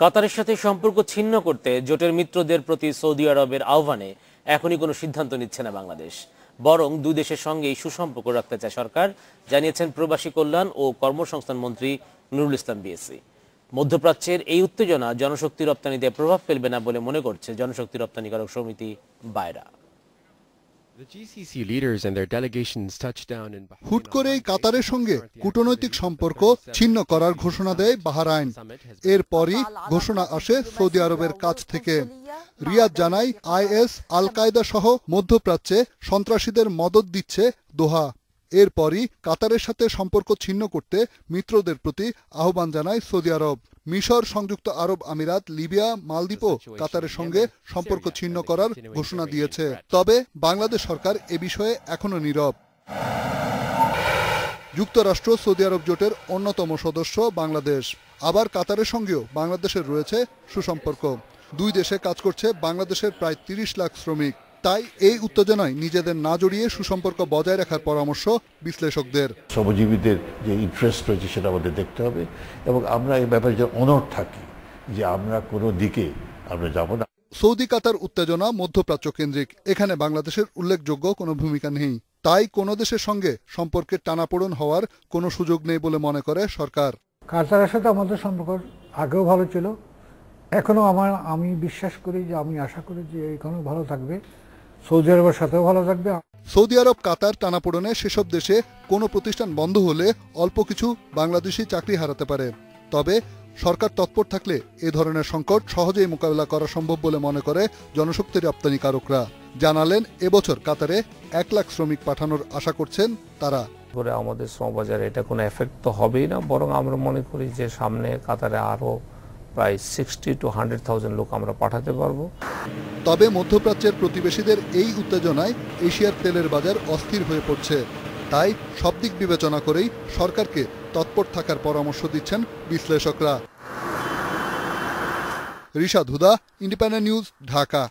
কাতারের সাথে সম্পর্ক ছিন্ন করতে জোটের মিত্রদের প্রতি সৌদি আরবের আহ্বানে এখনই কোনো সিদ্ধান্ত নিচ্ছে না বাংলাদেশ। বরং দুই দেশের সঙ্গেই সুসম্পর্ক রাখতে চায় সরকার, জানিয়েছেন প্রবাসী কল্যাণ ও কর্মসংস্থান মন্ত্রী নুরুল ইসলাম বিএসসি। মধ্যপ্রাচ্যের এই উত্তেজনা জনশক্তি রপ্তানিতে প্রভাব ফেলবে না বলে মনে করছে জনশক্তি রপ্তানিকারক সমিতি বায়রা হুট করেই কাতারের সঙ্গে কূটনৈতিক সম্পর্ক ছিন্ন করার ঘোষণা দেয় বাহারাইন। এরপরই ঘোষণা আসে সৌদি আরবের কাছ থেকে। রিয়াদ জানায় আইএস আল কায়দা সহ মধ্যপ্রাচ্যে সন্ত্রাসীদের মদত দিচ্ছে দোহা। এরপরই কাতারের সাথে সম্পর্ক ছিন্ন করতে মিত্রদের প্রতি আহ্বান জানায় সৌদি আরব। মিশর সংযুক্ত আরব আমিরাত, লিবিয়া, মালদ্বীপও কাতারের সঙ্গে সম্পর্ক ছিন্ন করার ঘোষণা দিয়েছে। তবে বাংলাদেশ সরকার এ বিষয়ে এখনও নীরব। যুক্তরাষ্ট্র সৌদি আরব জোটের অন্যতম সদস্য বাংলাদেশ। আবার কাতারের সঙ্গেও বাংলাদেশের রয়েছে সুসম্পর্ক। দুই দেশে কাজ করছে বাংলাদেশের প্রায় তিরিশ লাখ শ্রমিক। তাই এই উত্তেজনায় নিজেদের না জড়িয়ে সুসম্পর্ক বজায় রাখার পরামর্শ বিশ্লেষকদের। শ্রমজীবীদের যে ইন্টারেস্ট রয়েছে সেটা আমাদের দেখতে হবে এবং আমরা এই ব্যাপারে যে অনড় থাকি যে আমরা কোনো দিকে আমরা যাব না। সৌদি কাতার উত্তেজনা মধ্যপ্রাচ্য কেন্দ্রিক এখানে বাংলাদেশের উল্লেখযোগ্য কোনো ভূমিকা নেই। তাই কোনো দেশের সঙ্গে সম্পর্কের টানাপোড়ন হওয়ার কোনো সুযোগ নেই বলে মনে করে সরকার। কাতারের সাথে আমাদের সম্পর্ক আগেও ভালো ছিল। এখনও আমার আমি বিশ্বাস করি যে আমি আশা করি যে এখনও ভালো থাকবে। সৌদি আরবের সাথেও ভালো থাকবে। সৌদি আরব কাতার টানাপোড়েনে সেসব দেশে কোনো প্রতিষ্ঠান বন্ধ হলে অল্প কিছু বাংলাদেশি চাকরি হারাতে পারে। তবে সরকার তৎপর থাকলে এ ধরনের সংকট সহজেই মোকাবেলা করা সম্ভব বলে মনে করে জনশক্তি রপ্তানিকারকরা জানালেন এবছর কাতারে এক লাখ শ্রমিক পাঠানোর আশা করছেন তারা। করে আমাদের শ্রমবাজারে এটা কোনো এফেক্ট তো হবেই না বরং আমরা মনে করি যে সামনে কাতারে আরও প্রায় সিক্সটি টু হান্ড্রেড থাউজেন্ড লোক আমরা পাঠাতে পারব। তবে মধ্যপ্রাচ্যের প্রতিবেশীদের এই উত্তেজনায় এশিয়ার তেলের বাজার অস্থির হয়ে পড়ছে। তাই সব দিক বিবেচনা করেই সরকারকে তৎপর থাকার পরামর্শ দিচ্ছেন বিশ্লেষকরা। Huda independent news, Dhaka.